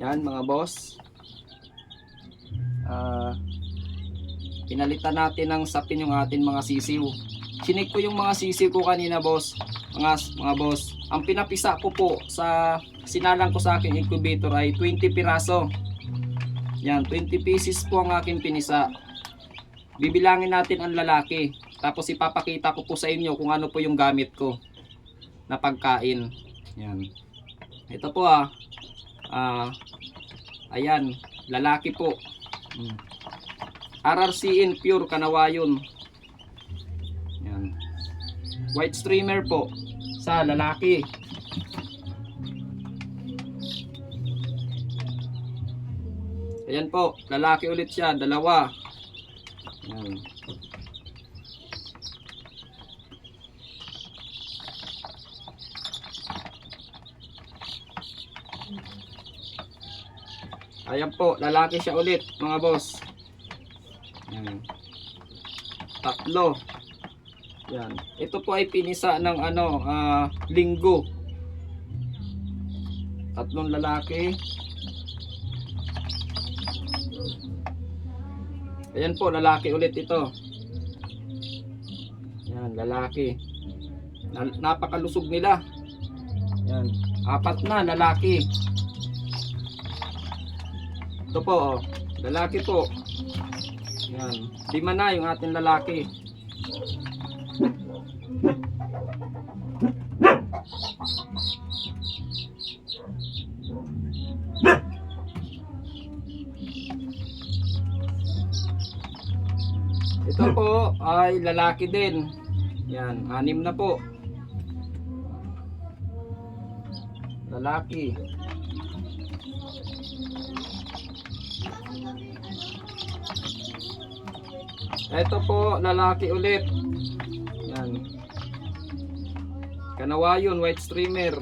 Yan mga boss. Ah, pinalitan natin ng sapin yung atin mga sisiw. Chinik ko yung mga sisiw ko kanina boss. Mga, mga boss. Ang pinapisa ko po sa sinalang ko sa aking incubator ay 20 piraso. Yan, 20 pieces po ang aking pinisa. Bibilangin natin ang lalaki. Tapos ipapakita ko po sa inyo kung ano po yung gamit ko na pagkain. Yan. Ito po ah. Ah, ayan, lalaki po. Mm. RRCN pure kanawayon. Yan. White streamer po sa lalaki. Ayan po, lalaki ulit siya, dalawa. Yan. Ayan po, lalaki siya ulit, mga boss. Yan. Tatlo. Yan. Ito po ay pinisa ng ano, ah, linggo. Tatlong lalaki. Ayan po, lalaki ulit ito. Yan, lalaki. Na- napakalusog nila. Yan. Apat na lalaki. Ito po, oh. lalaki po. Yan. Lima na yung ating lalaki. Ito po ay lalaki din. Yan, anim na po. Lalaki. Ito po, lalaki ulit. Yan. Kanawayon, white streamer.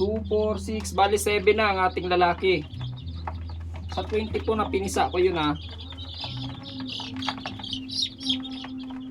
2, 4, 6, bali 7 na ang ating lalaki. Sa 20 po na pinisa ko yun ha.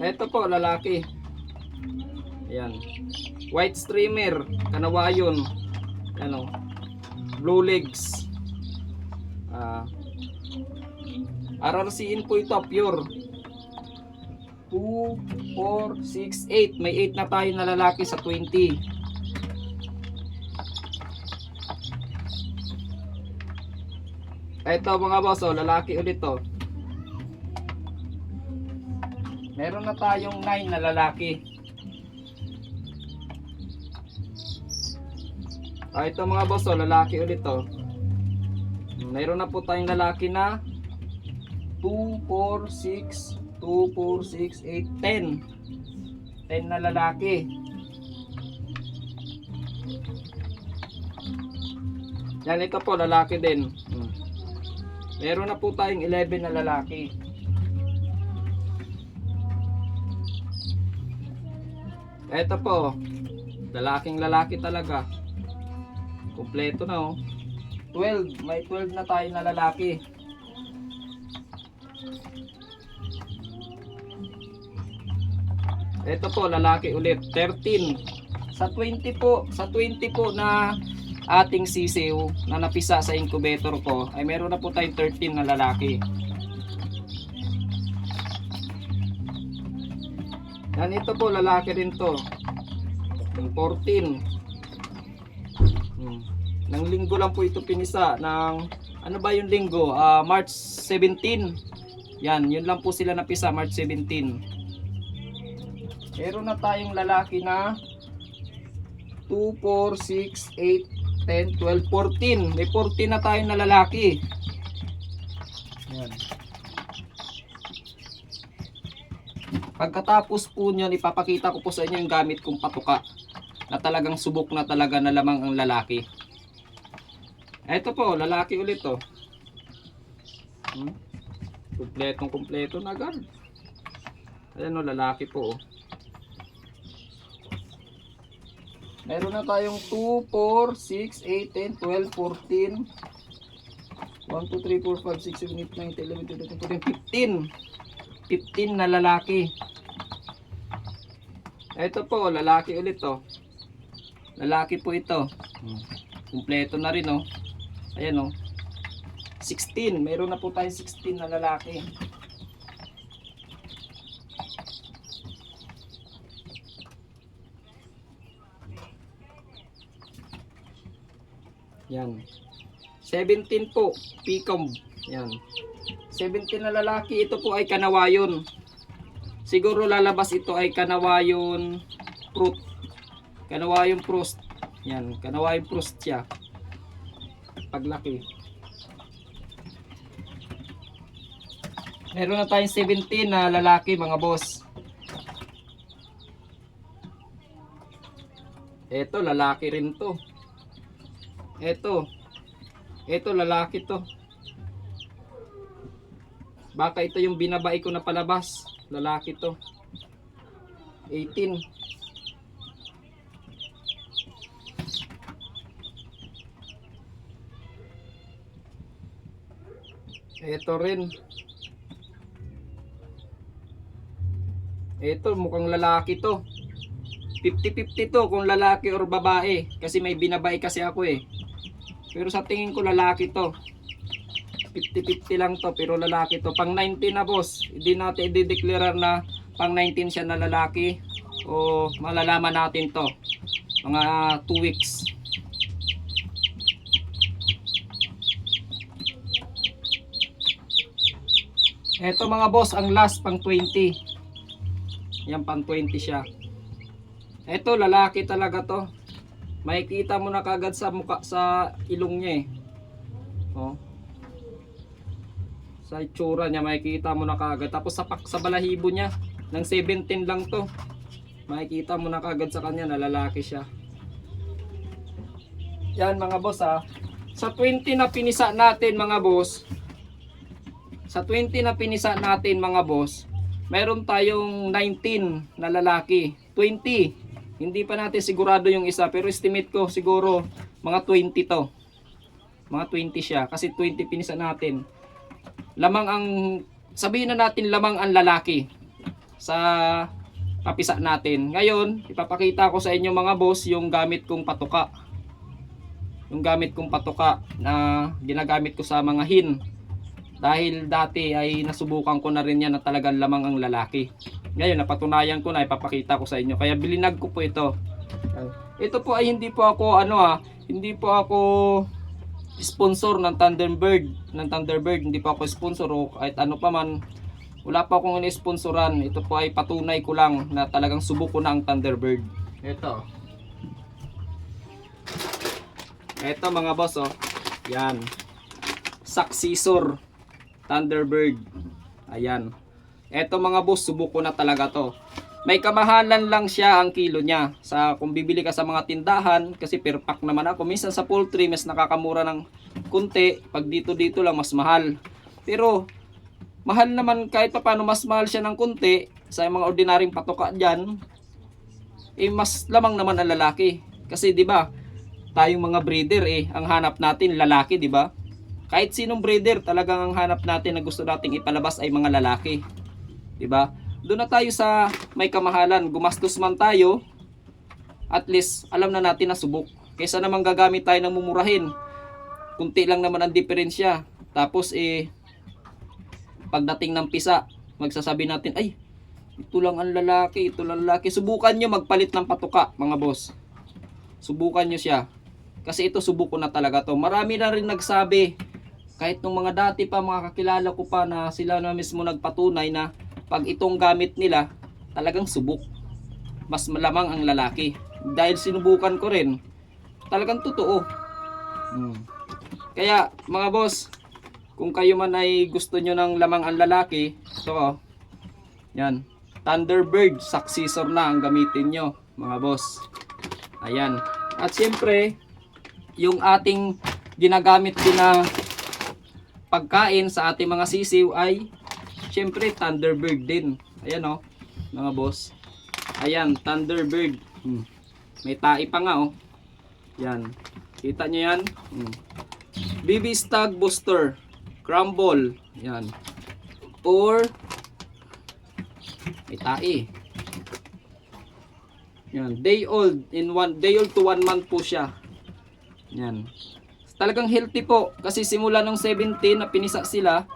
Ito po, lalaki. Ayan. White streamer, kanawayon. Ano? Blue legs. Ah. RRCin po ito, pure. 2, 4, 6, 8. May 8 na tayo na lalaki sa 20. Ito mga boss, oh, lalaki ulit to. Meron na tayong 9 na lalaki. Ah, ito mga boss, oh, lalaki ulit to. Meron na po tayong lalaki na 2, 4, 6, 2, 4, 6, 8, 10. 10 na lalaki. Yan, ito po, lalaki din. Hmm. Meron na po tayong 11 na lalaki. Ito po, lalaking lalaki talaga. Kompleto na oh. 12, may 12 na tayo na lalaki. Ito po, lalaki ulit. 13. Sa 20 po, sa 20 po na ating sisiw na napisa sa incubator ko, ay meron na po tayong 13 na lalaki. Yan ito po, lalaki rin to. Yung 14. Nang linggo lang po ito pinisa. Ng, ano ba yung linggo? Ah, March 17. Yan, yun lang po sila napisa, March 17. Meron na tayong lalaki na 2, 4, 6, 8, 10, 12, 14. May 14 na tayo na lalaki. Yan. Pagkatapos po niyan, ipapakita ko po sa inyo yung gamit kong patuka na talagang subok na talaga na lamang ang lalaki. Ito po, lalaki ulit to. Hmm? Kumpletong kumpleto na agad. Ayan o, lalaki po oh. Meron na tayong 2, 4, 6, 8, 10, 12, 14 1, 2, 3, 4, 5, 6, 7, 8, 9, 10, 11, 12, 13, 15 15 na lalaki Ito po, lalaki ulit to Lalaki po ito Hmm. Kumpleto na rin oh Ayan o. 16. Meron na po tayong 16 na lalaki. Yan. 17 po, Picom. Yan. 17 na lalaki, ito po ay kanawayon. Siguro lalabas ito ay kanawayon fruit. Kanawayon frost. Yan, kanawayon frost siya. Paglaki. Meron na tayong 17 na lalaki mga boss. Ito, lalaki rin to. Ito. Ito, lalaki to. Baka ito yung binabae ko na palabas. Lalaki to. 18. Ito rin. Ito, mukhang lalaki to. 50-50 to kung lalaki or babae. Kasi may binabae kasi ako eh. Pero sa tingin ko lalaki to. 50-50 lang to pero lalaki to. Pang 19 na boss. Hindi natin i-declare na pang 19 siya na lalaki. O malalaman natin to. Mga 2 weeks. Eto mga boss, ang last pang 20. Yan pang 20 siya. Eto lalaki talaga to. Makikita mo na kagad sa muka sa ilong niya eh. Oh. Sa itsura niya makikita mo na kagad. Tapos sa pak sa balahibo niya ng 17 lang to. Makikita mo na kagad sa kanya na lalaki siya. Yan mga boss ha. Sa 20 na pinisa natin mga boss. Sa 20 na pinisa natin mga boss. Meron tayong 19 na lalaki. 20. Hindi pa natin sigurado yung isa pero estimate ko siguro mga 20 to. Mga 20 siya kasi 20 pinisa natin. Lamang ang sabihin na natin lamang ang lalaki sa papisa natin. Ngayon, ipapakita ko sa inyo mga boss yung gamit kong patuka. Yung gamit kong patuka na ginagamit ko sa mga hin. Dahil dati ay nasubukan ko na rin yan na talagang lamang ang lalaki. Ngayon, napatunayan ko na, ipapakita ko sa inyo. Kaya bilinag ko po ito. Ito po ay hindi po ako, ano ah, hindi po ako sponsor ng Thunderbird. Ng Thunderbird, hindi po ako sponsor o kahit ano pa man. Wala pa akong in-sponsoran. Ito po ay patunay ko lang na talagang subok ko na ang Thunderbird. Ito. Ito mga boss oh. Yan. Successor. Thunderbird. Ayan. Eto mga boss, subok ko na talaga to. May kamahalan lang siya ang kilo niya. Sa kung bibili ka sa mga tindahan kasi per pack naman ako. Minsan sa poultry mas nakakamura ng kunti. Pag dito dito lang mas mahal. Pero mahal naman kahit pa paano mas mahal siya ng kunti sa mga ordinaryong patoka diyan. Eh mas lamang naman ang lalaki. Kasi 'di ba? Tayong mga breeder eh ang hanap natin lalaki, 'di ba? Kahit sinong breeder, talagang ang hanap natin na gusto nating ipalabas ay mga lalaki. 'Di ba? Doon na tayo sa may kamahalan. Gumastos man tayo, at least alam na natin na subok. Kaysa naman gagamit tayo ng mumurahin. Kunti lang naman ang diferensya. Tapos eh pagdating ng pisa, magsasabi natin, ay, ito lang ang lalaki, ito lang lalaki. Subukan nyo magpalit ng patuka, mga boss. Subukan nyo siya. Kasi ito subuko na talaga to. Marami na rin nagsabi, kahit nung mga dati pa, mga kakilala ko pa na sila na mismo nagpatunay na pag itong gamit nila, talagang subok. Mas malamang ang lalaki. Dahil sinubukan ko rin, talagang totoo. Hmm. Kaya mga boss, kung kayo man ay gusto nyo ng lamang ang lalaki, ito oh. Yan. Thunderbird successor na ang gamitin nyo, mga boss. Ayan. At siyempre, yung ating ginagamit din na pagkain sa ating mga sisiw ay syempre Thunderbird din. Ayan oh, mga boss. Ayan, Thunderbird. Hmm. May tai pa nga oh. Yan. Kita nyo yan? Hmm. BB Stag Booster. Crumble. Yan. Or may tai. Yan. Day old. In one, day old to one month po siya. Yan. Talagang healthy po. Kasi simula nung 17 na pinisa sila,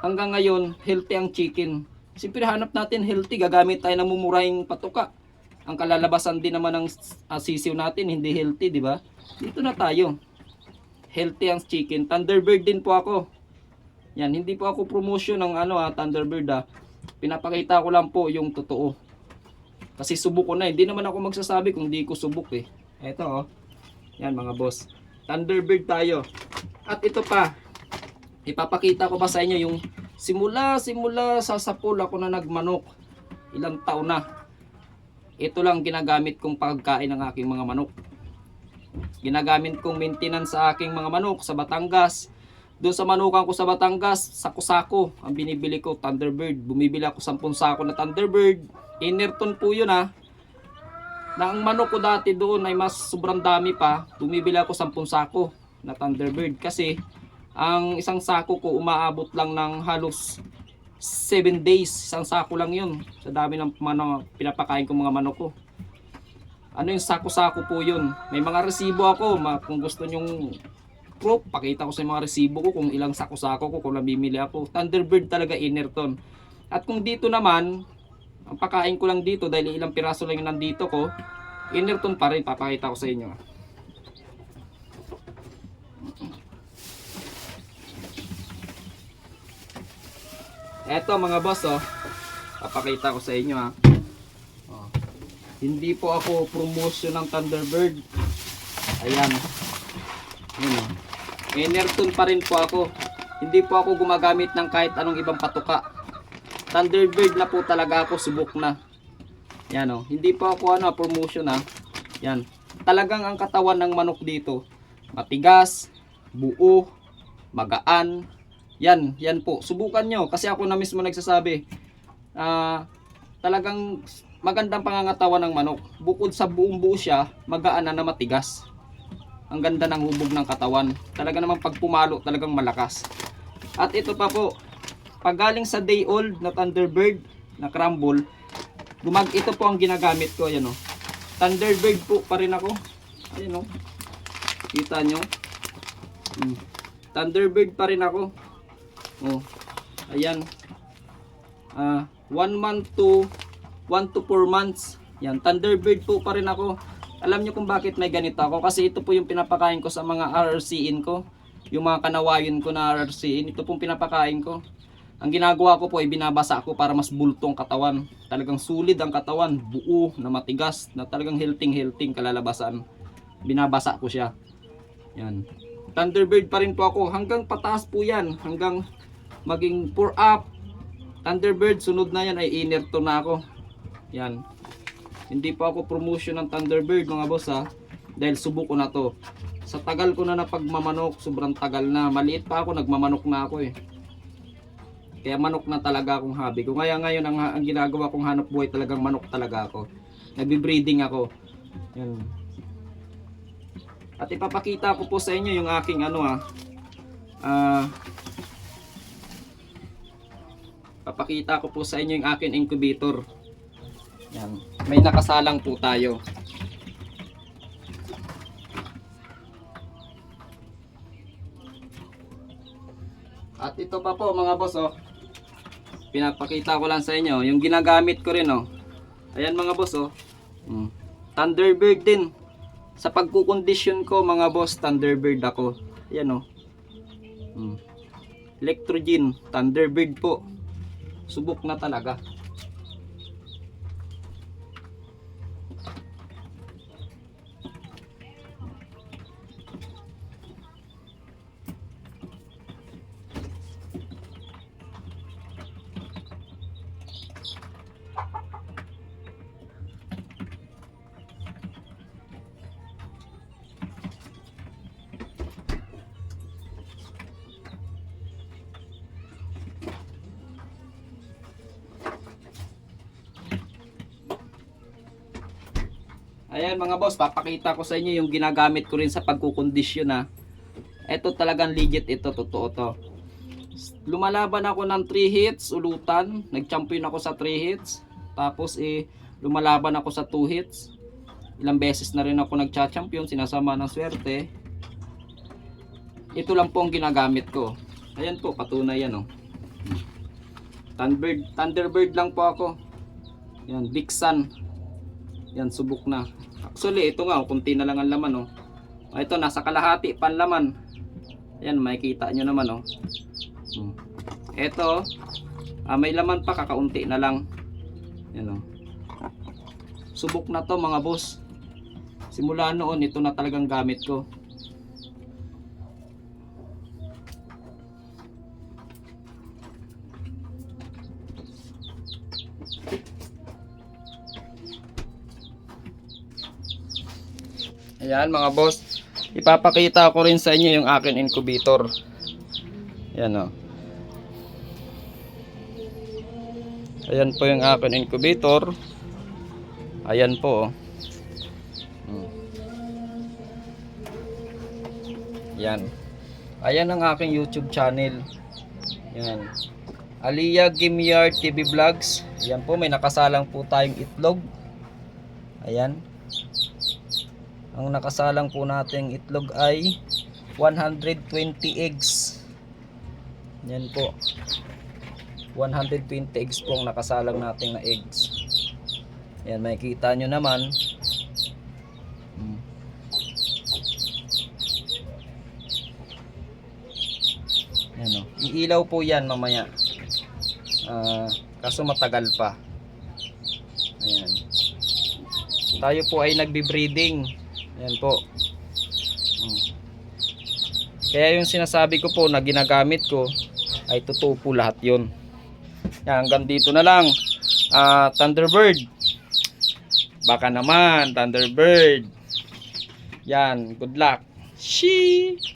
hanggang ngayon, healthy ang chicken. Siyempre hanap natin healthy, gagamit tayo ng mumurahing patuka. Ang kalalabasan din naman ng uh, sisiw natin, hindi healthy, di ba? Dito na tayo. Healthy ang chicken. Thunderbird din po ako. Yan, hindi po ako promotion ng ano ah, Thunderbird ah. Pinapakita ko lang po yung totoo. Kasi subok ko na, hindi naman ako magsasabi kung di ko subok eh. Eto oh. Yan mga boss. Thunderbird tayo. At ito pa. Ipapakita ko pa sa inyo yung simula simula sa sapul ako na nagmanok. Ilang taon na. Ito lang ginagamit kong pagkain ng aking mga manok. Ginagamit kong maintenance sa aking mga manok sa Batangas. Doon sa manukan ko sa Batangas, sako-sako ang binibili ko, Thunderbird. Bumibili ako 10 sako na Thunderbird. Inerton po yun ha. Na ang manok ko dati doon ay mas sobrang dami pa. Bumibili ako 10 sako na Thunderbird. Kasi ang isang sako ko umaabot lang ng halos 7 days. Isang sako lang yun. Sa dami ng mano, pinapakain ko mga manok ko. Ano yung sako-sako po yun. May mga resibo ako. Kung gusto nyong proof, pakita ko sa mga resibo ko kung ilang sako-sako ko kung nabimili ako. Thunderbird talaga Inerton. At kung dito naman, ang pakain ko lang dito dahil ilang piraso lang yung nandito ko, Inerton pa rin, papakita ko sa inyo. Eto mga boss oh, papakita ko sa inyo ha. Oh. Hindi po ako promotion ng Thunderbird. Ayan. Yun oh. Enerton pa rin po ako. Hindi po ako gumagamit ng kahit anong ibang patuka. Thunderbird na po talaga ako, subok na. Yan oh. Hindi po ako ano, promotion ha. Yan. Talagang ang katawan ng manok dito, matigas, buo, magaan. Yan, yan po. Subukan nyo. Kasi ako na mismo nagsasabi. ah talagang magandang pangangatawan ng manok. Bukod sa buong buo siya, magaan na na matigas. Ang ganda ng hubog ng katawan. Talaga naman pag pumalo, talagang malakas. At ito pa po, pag galing sa day old na Thunderbird na crumble, dumag ito po ang ginagamit ko. Ayan o. Thunderbird po pa rin ako. Ayan o. Kita nyo. Hmm. Thunderbird pa rin ako. Oh. Ayan. Ah, 1 month to 1 to 4 months. Yan, Thunderbird po pa rin ako. Alam niyo kung bakit may ganito ako kasi ito po yung pinapakain ko sa mga RRCin ko. Yung mga kanawayon ko na RRCin, ito pong pinapakain ko. Ang ginagawa ko po ay binabasa ko para mas bultong katawan. Talagang sulit ang katawan, buo, na matigas, na talagang healthy-healthy kalalabasan. Binabasa ko siya. Yan. Thunderbird pa rin po ako. Hanggang pataas po yan. Hanggang maging 4 up. Thunderbird, sunod na yan ay Inerto na ako. Yan. Hindi pa ako promotion ng Thunderbird mga boss ha. Dahil subok ko na to. Sa tagal ko na napagmamanok, sobrang tagal na. Maliit pa ako, nagmamanok na ako eh. Kaya manok na talaga akong hobby ko. Kaya ngayon ang, ang ginagawa kong hanap buhay talagang manok talaga ako. Nagbi-breeding ako. Yan. At ipapakita ko po sa inyo yung aking ano ah. Ah Papakita ko po sa inyo yung aking incubator. Yan. May nakasalang po tayo. At ito pa po mga boss oh. Pinapakita ko lang sa inyo yung ginagamit ko rin oh. Ayan mga boss oh. Hmm. Thunderbird din. Sa pagkukondisyon ko mga boss, Thunderbird ako. Ayan oh. Hmm. Electrogen, Thunderbird po. Subok na talaga. Ayan mga boss, papakita ko sa inyo yung ginagamit ko rin sa pagkukondisyon ha. Ito talagang legit ito, totoo to. Lumalaban ako ng 3 hits, ulutan. Nag-champion ako sa 3 hits. Tapos eh, lumalaban ako sa 2 hits. Ilang beses na rin ako nagcha-champion, sinasama ng swerte. ito lang po ang ginagamit ko. Ayan po, patunay yan oh. Thunderbird, Thunderbird lang po ako. Yan, Big Sun. Yan, subok na. Actually, ito nga, oh, kunti na lang ang laman oh. Ah, Ito, nasa kalahati pa laman. Ayan, makikita nyo naman oh. Hmm. Ito, ah, may laman pa, kakaunti na lang. Yan oh. Subok na to mga boss. Simula noon, ito na talagang gamit ko. Ayan mga boss, ipapakita ko rin sa inyo yung akin incubator. Ayan o. Ayan po yung akin incubator. Ayan po. oh. Hmm. Yan. Ayan ang aking YouTube channel. Yan. Aliyah Gimyard TV Vlogs. Yan po, may nakasalang po tayong itlog. Ayan. Ang nakasalang po nating itlog ay 120 eggs. Yan po. 120 eggs po ang nakasalang nating na eggs. Yan, makikita nyo naman. Hmm. Yan o. Iilaw po yan mamaya. Ah, kaso matagal pa. Ayan. Tayo po ay nagbi-breeding. Ayan po. Hmm. Kaya yung sinasabi ko po na ginagamit ko ay totoo po lahat yun. Yan, hanggang dito na lang. Ah, Thunderbird. Baka naman, Thunderbird. Yan, good luck. Shee!